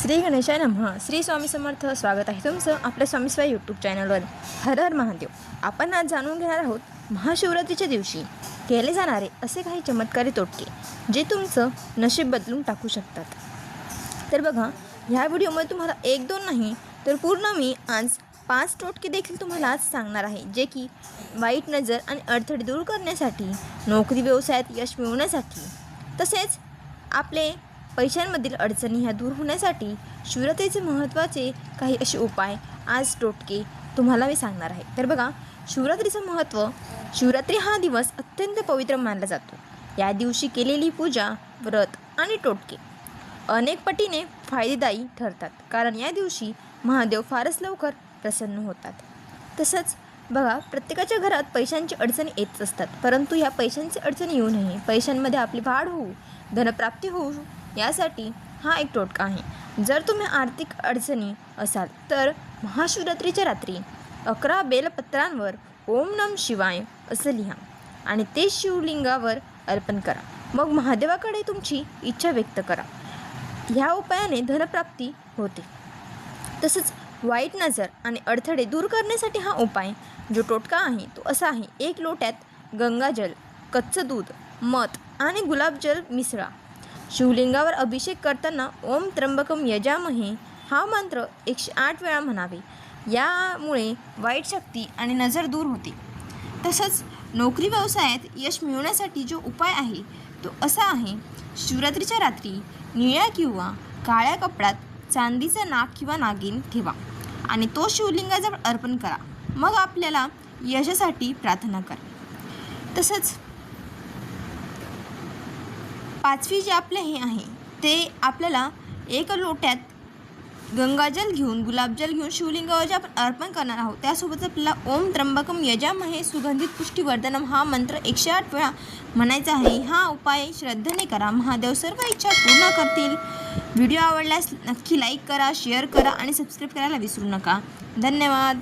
श्री गणेशाय नमः. श्री स्वामी समर्थ स्वागत आहे तुमचं आपल्या स्वामीस्वाय यूट्यूब चॅनलवर हर हर महादेव. आपण आज जाणून घेणार आहोत महाशिवरात्रीच्या दिवशी केले जाणारे असे काही चमत्कारी तोटके जे तुमचं नशीब बदलून टाकू शकतात. तर बघा ह्या व्हिडिओमध्ये तुम्हाला एक दोन नाही तर पूर्ण मी आज पाच टोटके देखील तुम्हाला आज सांगणार आहे जे की वाईट नजर आणि अडथळे दूर करण्यासाठी नोकरी व्यवसायात यश मिळवण्यासाठी तसेच आपले पैशांमधील अडचणी ह्या दूर होण्यासाठी शिवरात्रीचे महत्त्वाचे काही असे उपाय आज टोटके तुम्हाला मी सांगणार आहे. तर बघा शिवरात्रीचं महत्त्व शिवरात्री हा दिवस अत्यंत पवित्र मानला जातो. या दिवशी केलेली पूजा व्रत आणि टोटके अनेक पटीने फायदेदायी ठरतात. कारण या दिवशी महादेव फारच लवकर प्रसन्न होतात. तसंच बघा प्रत्येकाच्या घरात पैशांची अडचणी येत असतात. परंतु ह्या पैशांची अडचणी येऊ नये. पैशांमध्ये आपली वाढ होऊ धनप्राप्ती होऊ यासाठी हा एक टोटका आहे. जर तुम्ही आर्थिक अडचणी असाल तर महाशिवरात्रीच्या रात्री अकरा बेलपत्रांवर ओम नम शिवाय असं लिहा आणि ते शिवलिंगावर अर्पण करा. मग महादेवाकडे तुमची इच्छा व्यक्त करा. ह्या उपायाने धनप्राप्ती होते. तसंच वाईट नजर आणि अडथळे दूर करण्यासाठी हा उपाय जो टोटका आहे तो असा आहे. एक लोट्यात गंगाजल कच्चं दूध मध आणि गुलाबजल मिसळा. शिवलिंगावर अभिषेक करताना ओम त्र्यंबकम यजामहे हा मंत्र एकशे आठ वेळा म्हणावे. यामुळे वाईट शक्ती आणि नजर दूर होते. तसंच नोकरी व्यवसायात यश मिळवण्यासाठी जो उपाय आहे तो असा आहे शिवरात्रीच्या रात्री निळ्या किंवा काळ्या कपड्यात चांदीचा नाग किंवा नागिन ठेवा आणि तो शिवलिंगाजवळ अर्पण करा. मग आपल्याला यशासाठी प्रार्थना करा. तसंच पाचवी जे आपले हे आहे ते आपल्याला एक लोट्यात गंगाजल घेऊन गुलाबजल घेऊन शिवलिंगावर जे आपण अर्पण करणार आहोत त्यासोबतच आपल्याला ओम त्र्यंबकम यजामहे सुगंधित पुष्टीवर्धनम हा मंत्र एकशे आठ वेळा म्हणायचा आहे. हा उपाय श्रद्धेने करा. महादेव सर्व इच्छा पूर्ण करतील. व्हिडिओ आवडल्यास नक्की लाईक करा शेअर करा आणि सबस्क्राईब करायला विसरू नका. धन्यवाद.